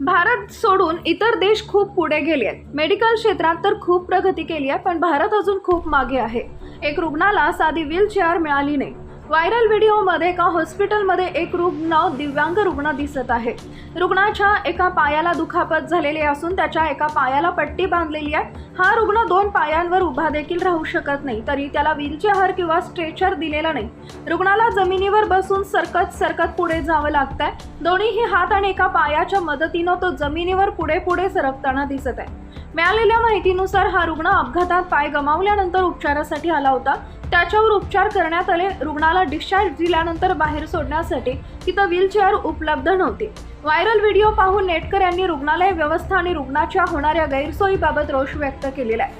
भारत सोडून इतर देश खूप पुढे गेले आहेत. मेडिकल क्षेत्रात तर खूप प्रगती केली आहे पण भारत अजून खूप मागे आहे. एक रुग्णाला साधी व्हीलचेअर मिळाली नाही. व्हायरल व्हिडिओमध्ये एका हॉस्पिटलमध्ये एक रुग्ण दिव्यांग रुग्ण दिसत आहे. रुग्णाच्या एका पायाला दुखापत झालेली असून त्याच्या एका पायाला पट्टी बांधलेली आहे. हा रुग्ण दोन पायांवर उभा देखील राहू शकत नाही तरी त्याला व्हीलचेअर किंवा स्ट्रेचर दिलेला नाही. रुग्णाला जमिनीवर बसून सरकत सरकत पुढे जावं लागतंय. दोन्हीही हात आणि एका पायाच्या मदतीनं तो जमिनीवर पुढे पुढे सरकताना दिसत आहे. मिळालेल्या माहितीनुसार हा रुग्ण अपघातात पाय गमावल्यानंतर उपचारासाठी आला होता. त्याच्यावर उपचार करण्यात आले. रुग्णाला डिस्चार्ज दिल्यानंतर बाहेर सोडण्यासाठी तिथं व्हीलचेअर उपलब्ध नव्हती. व्हायरल व्हिडिओ पाहून नेटकर यांनी रुग्णालय व्यवस्था आणि रुग्णाच्या होणाऱ्या गैरसोयीबाबत रोष व्यक्त केलेला आहे.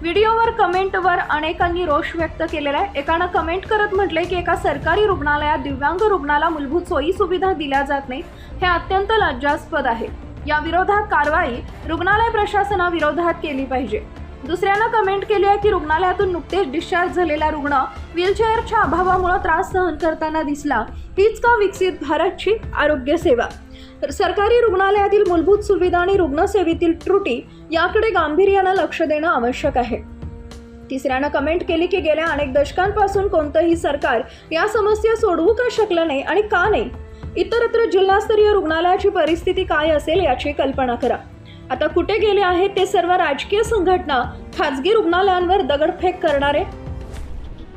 व्हिडिओवर कमेंटवर अनेकांनी रोष व्यक्त केलेला आहे. एकानं कमेंट करत म्हटलंय की एका सरकारी रुग्णालयात दिव्यांग रुग्णाला मूलभूत सोयी सुविधा दिल्या जात नाहीत. हे अत्यंत लज्जास्पद आहे. या विरोधात कारवाई रुग्णालय प्रशासनाविरोधात केली पाहिजे. दुसऱ्यानं कमेंट केली आहे की रुग्णालयातून नुकतेच डिस्चार्ज झालेला रुग्ण व्हीलचेअरच्या अभावामुळे त्रास सहन करताना दिसला. हीच का विकसित भारतची आरोग्य सेवा? सरकारी रुग्णालयातील मूलभूत सुविधा आणि रुग्णसेवेतील त्रुटी याकडे गांभीर्यानं लक्ष देणं आवश्यक आहे. तिसऱ्यानं कमेंट केली की गेल्या अनेक दशकांपासून कोणतंही सरकार या समस्या सोडवू का शकलं नाही आणि का नाही? इतरत्र जिल्हास्तरीय रुग्णालयाची परिस्थिती काय असेल याची कल्पना करा. आता कुठे गेले आहेत ते सर्व राजकीय संघटना खाजगी रुग्णालयांवर दगडफेक करणारे?